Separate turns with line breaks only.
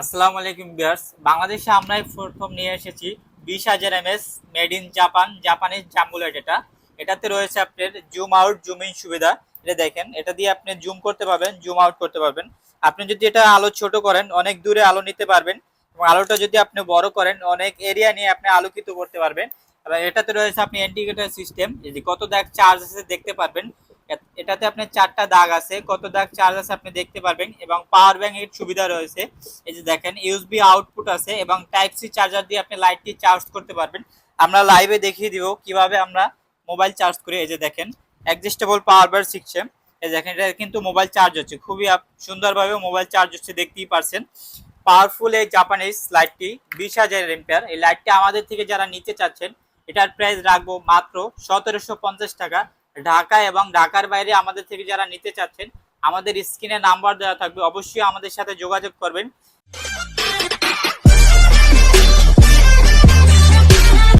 আসসালামু আলাইকুম বিয়ার্স বাংলাদেশে আমরা প্রথম নিয়ে এসেছি বিশ হাজার এমএস মেড ইন জাপান, জাপানিজ জাম্বুলেট এটা এটাতে রয়েছে আপনার জুম আউট, জুম ইন সুবিধা। এটা দেখেন, এটা দিয়ে আপনি জুম করতে পারবেন, জুম আউট করতে পারবেন। আপনি যদি এটা আলো ছোট করেন, অনেক দূরে আলো নিতে পারবেন। এবং আলোটা যদি আপনি বড় করেন, অনেক এরিয়া নিয়ে আপনি আলোকিত করতে পারবেন। এবার এটাতে রয়েছে আপনি ইন্ডিকেটর সিস্টেম, যদি কত দাগ চার্জ আছে দেখতে পারবেন। এটাতে আপনার চারটা দাগ আছে। কত দাগ চার্জ আছে আপনি দেখতে পারবেন এবং পাওয়ার ব্যাংক এর সুবিধা রয়েছে। এই যে দেখেন ইউএসবি আউটপুট আছে এবং টাইপ সি চার্জার দিয়ে আপনি লাইটটি চার্জ করতে পারবেন। আমরা লাইভে দেখিয়ে দিব কীভাবে আমরা মোবাইল চার্জ করি। এই যে দেখেন অ্যাডজাস্টেবল পাওয়ার বার শিখছে এই দেখেন, এটা কিন্তু মোবাইল চার্জ হচ্ছে। খুবই সুন্দরভাবে মোবাইল চার্জ হচ্ছে, দেখতেই পারছেন। পাওয়ারফুল এই জাপানিজ লাইটটি বিশ হাজার এম্পিয়ার এই লাইটটি আমাদের থেকে যারা নিতে চাচ্ছেন এটার প্রাইস রাখব মাত্র সতেরোশো পঞ্চাশ টাকা। ঢাকা এবং ঢাকার বাইরে আমাদের থেকে যারা নিতে চাচ্ছেন, আমাদের স্ক্রিনে নাম্বার দেওয়া থাকবে। অবশ্যই আমাদের সাথে যোগাযোগ করবেন।